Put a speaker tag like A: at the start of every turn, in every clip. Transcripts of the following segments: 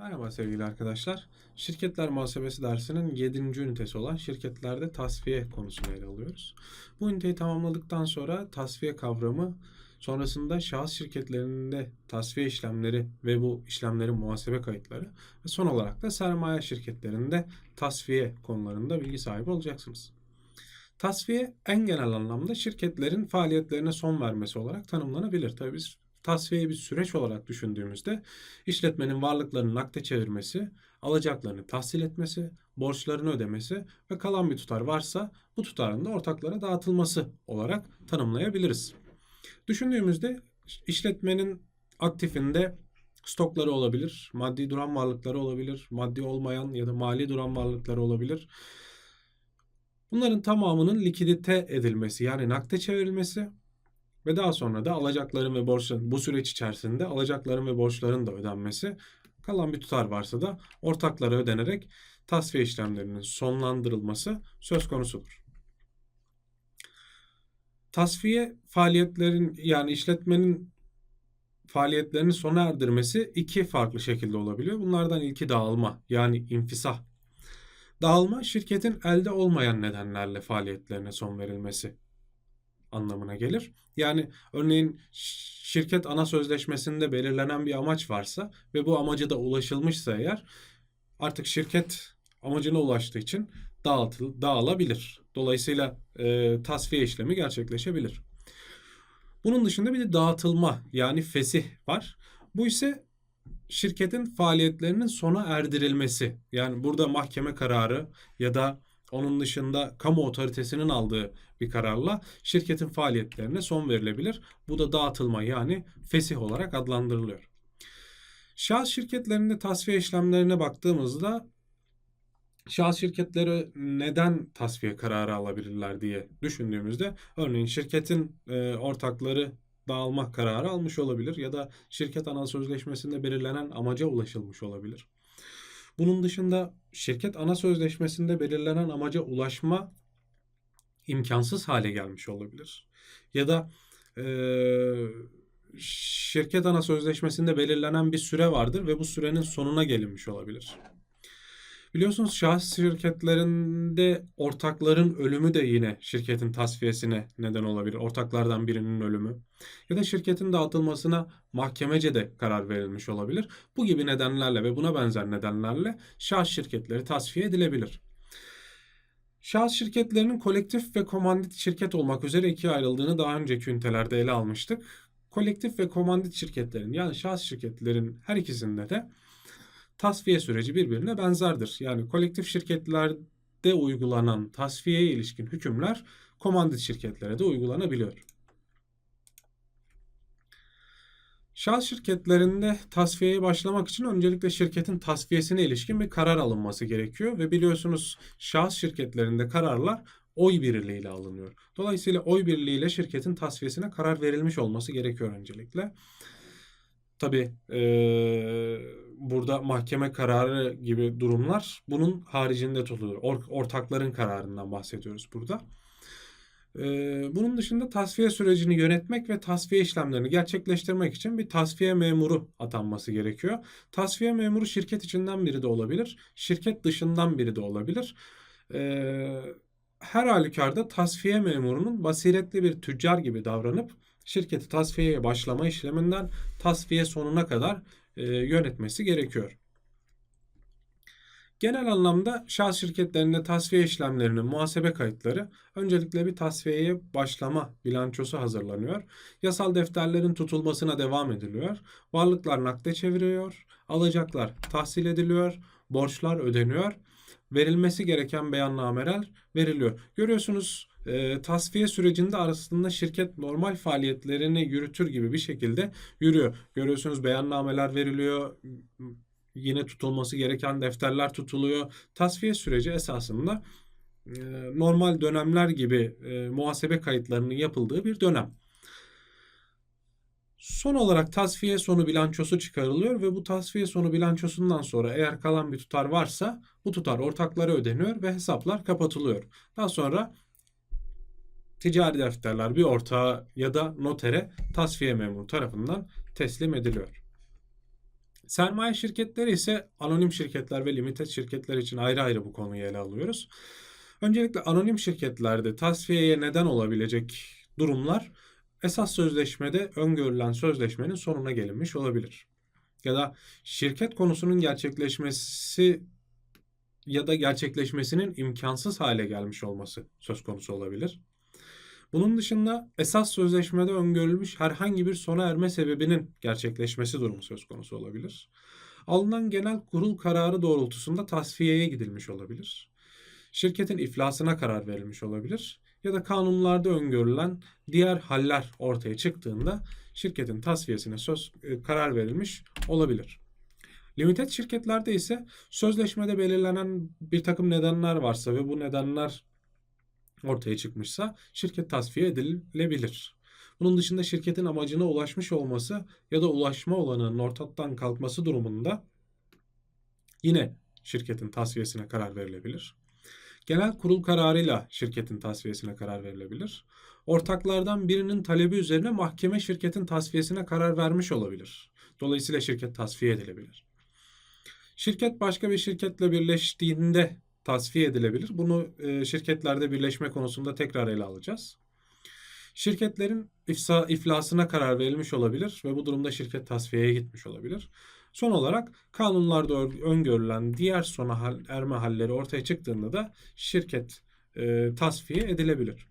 A: Merhaba sevgili arkadaşlar. Şirketler muhasebesi dersinin 7. ünitesi olan şirketlerde tasfiye konusunu ele alıyoruz. Bu üniteyi tamamladıktan sonra tasfiye kavramı, sonrasında şahıs şirketlerinde tasfiye işlemleri ve bu işlemlerin muhasebe kayıtları ve son olarak da sermaye şirketlerinde tasfiye konularında bilgi sahibi olacaksınız. Tasfiye en genel anlamda şirketlerin faaliyetlerine son vermesi olarak tanımlanabilir. Tabii biz tasfiyeyi bir süreç olarak düşündüğümüzde işletmenin varlıklarını nakde çevirmesi, alacaklarını tahsil etmesi, borçlarını ödemesi ve kalan bir tutar varsa bu tutarın da ortaklara dağıtılması olarak tanımlayabiliriz. Düşündüğümüzde işletmenin aktifinde stokları olabilir, maddi duran varlıkları olabilir, maddi olmayan ya da mali duran varlıkları olabilir. Bunların tamamının likidite edilmesi yani nakde çevrilmesi ve daha sonra da alacakların ve borçların bu süreç içerisinde alacakların ve borçların da ödenmesi, kalan bir tutar varsa da ortaklara ödenerek tasfiye işlemlerinin sonlandırılması söz konusudur. Tasfiye faaliyetlerin yani işletmenin faaliyetlerini sona erdirmesi iki farklı şekilde olabiliyor. Bunlardan ilki dağılma yani infisah. Dağılma şirketin elde olmayan nedenlerle faaliyetlerine son verilmesi anlamına gelir. Yani örneğin şirket ana sözleşmesinde belirlenen bir amaç varsa ve bu amaca da ulaşılmışsa eğer artık şirket amacına ulaştığı için dağıtıl, dağılabilir. Dolayısıyla e, tasfiye işlemi gerçekleşebilir. Bunun dışında bir de dağıtılma yani fesih var. Bu ise şirketin faaliyetlerinin sona erdirilmesi. Yani burada mahkeme kararı ya da onun dışında kamu otoritesinin aldığı bir kararla şirketin faaliyetlerine son verilebilir. Bu da dağıtılma yani fesih olarak adlandırılıyor. Şahıs şirketlerinde tasfiye işlemlerine baktığımızda şahıs şirketleri neden tasfiye kararı alabilirler diye düşündüğümüzde örneğin şirketin e, ortakları dağılma kararı almış olabilir ya da şirket ana sözleşmesinde belirlenen amaca ulaşılmış olabilir. Bunun dışında şirket ana sözleşmesinde belirlenen amaca ulaşma imkansız hale gelmiş olabilir. Ya da e, şirket ana sözleşmesinde belirlenen bir süre vardır ve bu sürenin sonuna gelinmiş olabilir. Biliyorsunuz şahıs şirketlerinde ortakların ölümü de yine şirketin tasfiyesine neden olabilir. Ortaklardan birinin ölümü. Ya da şirketin dağıtılmasına mahkemece de karar verilmiş olabilir. Bu gibi nedenlerle ve buna benzer nedenlerle şahıs şirketleri tasfiye edilebilir. Şahıs şirketlerinin kolektif ve komandit şirket olmak üzere ikiye ayrıldığını daha önceki ünitelerde ele almıştık. Kolektif ve komandit şirketlerin yani şahıs şirketlerin her ikisinde de tasfiye süreci birbirine benzerdir. Yani kolektif şirketlerde uygulanan tasfiyeye ilişkin hükümler komandit şirketlere de uygulanabiliyor. Şahıs şirketlerinde tasfiyeye başlamak için öncelikle şirketin tasfiyesine ilişkin bir karar alınması gerekiyor ve biliyorsunuz şahıs şirketlerinde kararlar oy birliğiyle alınıyor. Dolayısıyla oy birliğiyle şirketin tasfiyesine karar verilmiş olması gerekiyor öncelikle. Tabi ee, burada mahkeme kararı gibi durumlar bunun haricinde tutulur. Or, ortakların kararından bahsediyoruz burada. Ee, bunun dışında tasfiye sürecini yönetmek ve tasfiye işlemlerini gerçekleştirmek için bir tasfiye memuru atanması gerekiyor. Tasfiye memuru şirket içinden biri de olabilir, şirket dışından biri de olabilir. Ee, her halükarda tasfiye memurunun basiretli bir tüccar gibi davranıp şirketi tasfiyeye başlama işleminden tasfiye sonuna kadar e, yönetmesi gerekiyor. Genel anlamda şahıs şirketlerinde tasfiye işlemlerinin muhasebe kayıtları öncelikle bir tasfiyeye başlama bilançosu hazırlanıyor. Yasal defterlerin tutulmasına devam ediliyor. Varlıklar nakde çeviriyor. Alacaklar tahsil ediliyor. Borçlar ödeniyor. Verilmesi gereken beyannameler veriliyor. Görüyorsunuz e, tasfiye sürecinde aslında şirket normal faaliyetlerini yürütür gibi bir şekilde yürüyor. Görüyorsunuz beyannameler veriliyor. Yine tutulması gereken defterler tutuluyor. Tasfiye süreci esasında e, normal dönemler gibi e, muhasebe kayıtlarının yapıldığı bir dönem. Son olarak tasfiye sonu bilançosu çıkarılıyor ve bu tasfiye sonu bilançosundan sonra eğer kalan bir tutar varsa bu tutar ortaklara ödeniyor ve hesaplar kapatılıyor. Daha sonra ticari defterler bir ortağa ya da notere tasfiye memuru tarafından teslim ediliyor. Sermaye şirketleri ise anonim şirketler ve limited şirketler için ayrı ayrı bu konuyu ele alıyoruz. Öncelikle anonim şirketlerde tasfiyeye neden olabilecek durumlar esas sözleşmede öngörülen sözleşmenin sonuna gelinmiş olabilir. Ya da şirket konusunun gerçekleşmesi ya da gerçekleşmesinin imkansız hale gelmiş olması söz konusu olabilir. Bunun dışında esas sözleşmede öngörülmüş herhangi bir sona erme sebebinin gerçekleşmesi durumu söz konusu olabilir. Alınan genel kurul kararı doğrultusunda tasfiyeye gidilmiş olabilir. Şirketin iflasına karar verilmiş olabilir ya da kanunlarda öngörülen diğer haller ortaya çıktığında şirketin tasfiyesine söz e, karar verilmiş olabilir. Limited şirketlerde ise sözleşmede belirlenen bir takım nedenler varsa ve bu nedenler ortaya çıkmışsa şirket tasfiye edilebilir. Bunun dışında şirketin amacına ulaşmış olması ya da ulaşma olanının ortadan kalkması durumunda yine şirketin tasfiyesine karar verilebilir. Genel kurul kararıyla şirketin tasfiyesine karar verilebilir. Ortaklardan birinin talebi üzerine mahkeme şirketin tasfiyesine karar vermiş olabilir. Dolayısıyla şirket tasfiye edilebilir. Şirket başka bir şirketle birleştiğinde tasfiye edilebilir. Bunu e, şirketlerde birleşme konusunda tekrar ele alacağız. Şirketlerin ifsa, iflasına karar verilmiş olabilir ve bu durumda şirket tasfiyeye gitmiş olabilir. Son olarak kanunlarda öngörülen diğer sona hal, erme halleri ortaya çıktığında da şirket e, tasfiye edilebilir.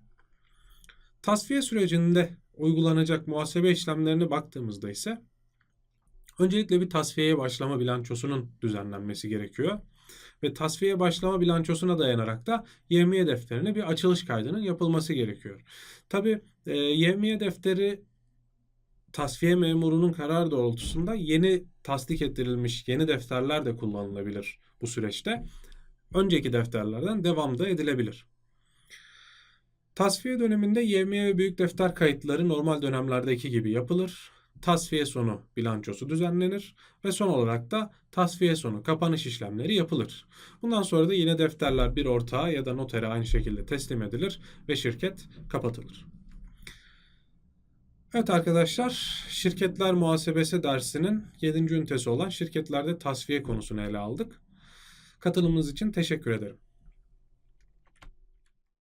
A: Tasfiye sürecinde uygulanacak muhasebe işlemlerine baktığımızda ise öncelikle bir tasfiyeye başlama bilançosunun düzenlenmesi gerekiyor ve tasfiye başlama bilançosuna dayanarak da yevmiye defterine bir açılış kaydının yapılması gerekiyor. Tabi e, yevmiye defteri tasfiye memurunun karar doğrultusunda yeni tasdik ettirilmiş yeni defterler de kullanılabilir bu süreçte. Önceki defterlerden devam da edilebilir. Tasfiye döneminde yevmiye ve büyük defter kayıtları normal dönemlerdeki gibi yapılır tasfiye sonu bilançosu düzenlenir ve son olarak da tasfiye sonu kapanış işlemleri yapılır. Bundan sonra da yine defterler bir ortağa ya da notere aynı şekilde teslim edilir ve şirket kapatılır. Evet arkadaşlar, şirketler muhasebesi dersinin 7. ünitesi olan şirketlerde tasfiye konusunu ele aldık. Katılımınız için teşekkür ederim.